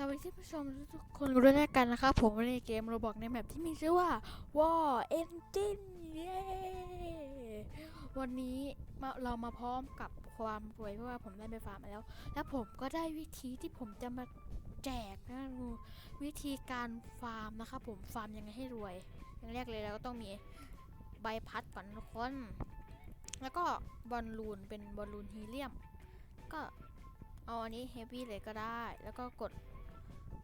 สวัสดีผู้ชมทุกคนรู้ด้วกันนะครับผมในเกมโรบอกในแมปที่มีชื่อว่า War Engine เย้วันนี้มาเรามาพร้อมกับความรวยเพราะว่าผมได้ไปฟาร์มมาแล้ว และผมก็ได้วิธีที่ผมจะมาแจกนะดูวิธีการฟาร์มนะครับผมฟาร์มยังไงให้รวยอย่างแรกเลยเราก็ต้องมีใบพัดก่อนทุกคน แล้วก็บอลลูนเป็นบอลลูนฮีเลียม ก็เอาอันนี้เฮฟวี่เลยก็ได้ แล้วก็กด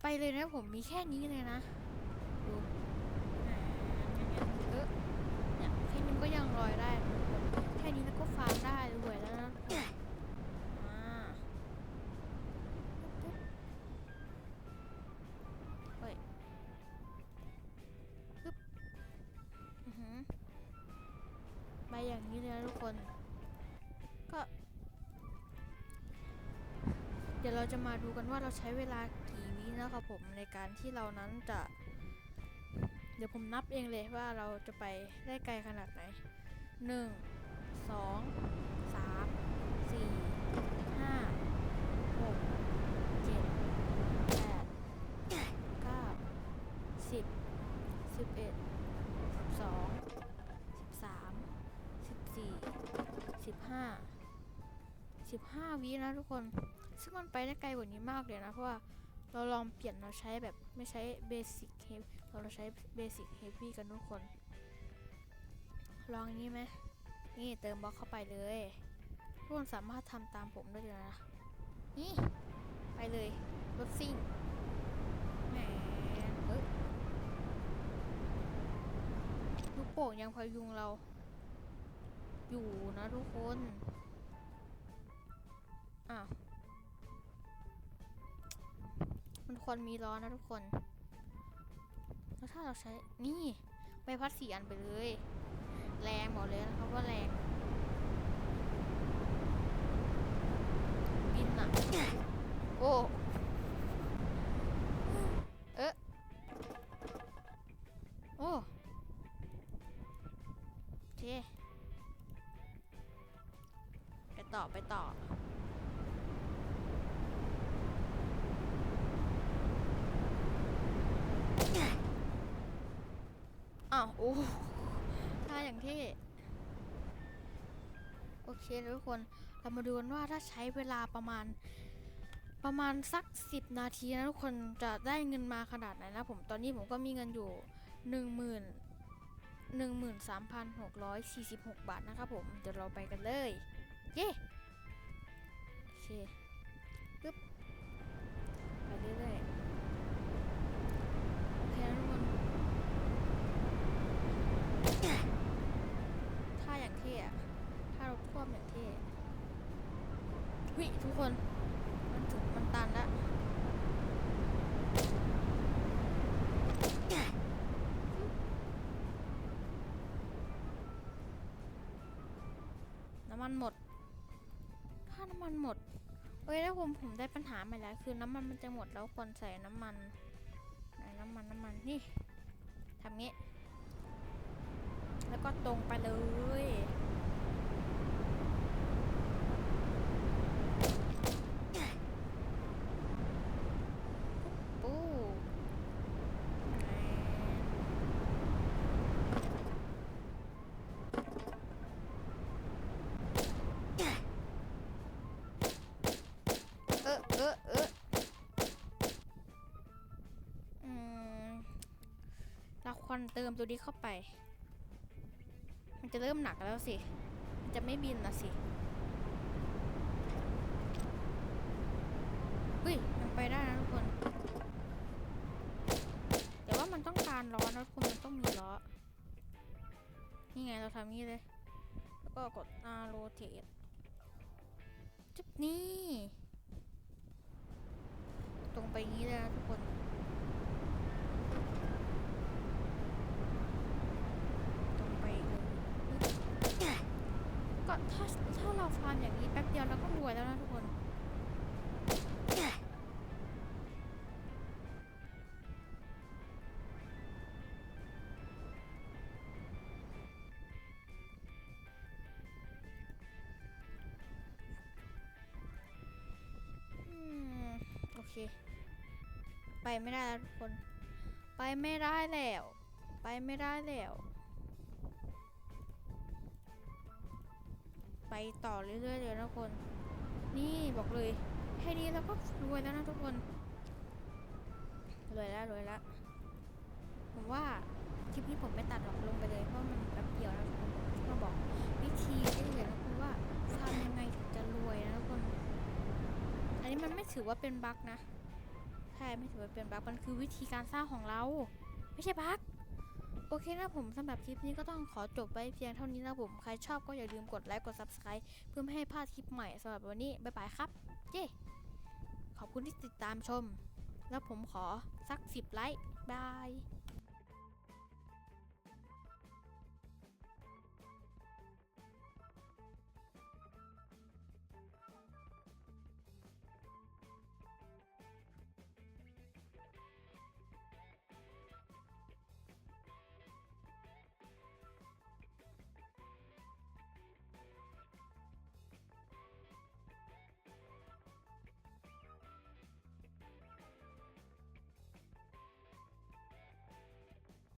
ไปเลยนะผมมีแค่นี้เลยนะ เราจะมาดูกันว่าเราใช้เวลากี่วินะครับผมในการที่เรานั้นจะ เดี๋ยวผมนับเองเลยว่าเราจะไปได้ไกลขนาดไหนหนึ่งสองสามสี่ห้าหกเจ็ดแปดเก้าสิบสิบเอ็ดสิบสองสิบสามสิบสี่สิบห้าสิบห้าวินะทุกคน ซึ่งมันไปได้ไกลกว่านี้มากเลยนะ เพราะว่าเราลองเปลี่ยนเราใช้แบบไม่ใช้เบสิกเฮฟเราใช้เบสิกเฮฟวี่กันทุกคน ลองนี้ไหมนี่เติมบล็อกเข้าไปเลยทุกคนสามารถทำตามผมได้เลยนะ นี่ ไปเลยรถซิ่งแหมเอ้ยลูกโป่งยังพยุงเรา อยู่นะทุกคน อ้าว มันมีล้อนะทุกคน แล้วถ้าเราใช้นี่ใบพัดสี่อันไปเลย แรงบอกเลยนะครับว่าแรงบินอะโอ้เอ๊ะโอ้โอเคไปต่อไปต่อ อ้าวโอ้ท่าอย่างที่ โอเคทุกคน เรามาดูกันว่าถ้าใช้เวลาประมาณประมาณสัก 10 นาทีนะทุกคนจะได้เงินมาขนาดไหนนะผมตอนนี้ผมก็มีเงินอยู่ 1 0 0 0 0 13,646 บาทนะครับผม เดี๋ยวเราไปกันเลย เย้โอเคปึ๊บ ไปเรื่อยๆโอเคนะทุกคน ถ้าอย่างเท่อะถ้าเราท่วมอย่างเท่ วิทุกคน มันถึงมันตันแล้วน้ำมันหมด ถ้าน้ำมันหมดเอ้ยแล้วผมผมได้ปัญหาใหม่แล้วคือน้ำมันมันจะหมดแล้วควรใส่น้ำมันไหนน้ำมันน้ำมันนี่ทำงี้ แล้วก็ตรงไปเลยปูเออเออเอออืม เราควรเติมตัวนี้เข้าไป มันจะเริ่มหนักแล้วสิ มันจะไม่บินนะสิเฮ้ยยังไปได้นะทุกคน แต่ว่ามันต้องการล้อนะทุกคน มันต้องมีล้อ นี่ไงเราทำงี้เลย แล้วก็กด R rotate จุดนี่ตรงไปงี้เลยนะทุกคน ตรงไปเลย ก็ ถ้าถ้าเราฟาร์มอย่างนี้แป๊บเดียวเราก็รวยแล้วนะทุกคน อืม โอเค ไปไม่ได้แล้วทุกคน ไปไม่ได้แล้ว ไปไม่ได้แล้ว ไปต่อเรื่อยๆเลยนะทุกคน นี่บอกเลยแค่นี้เราก็รวยแล้วนะทุกคนรวยแล้วรวยแล้วผมว่าคลิปนี้ผมไม่ตัดหรอกลงไปเลยเพราะมันแป๊บเดียวนะทุกคนมาบอกวิธีได้เลยนะคุณว่าทำยังไงถึงจะรวยนะทุกคน อันนี้มันไม่ถือว่าเป็นบั๊กนะใช่ไม่ถือว่าเป็นบั๊กมันคือวิธีการสร้างของเรา ไม่ใช่บั๊ก อเคนะผมสำหรับคลิปนี้ก็ต้องขอจบไปเพียงเท่านี้นะผมใครชอบก็อย่าลืมกดไลค์กด subscribe เพื่อไม่ให้พลาดคลิปใหม่สำหรับวันนี้บ๊ายบายครับ เย้ขอบคุณที่ติดตามชม แล้วผมขอสัก10ไลค์บาย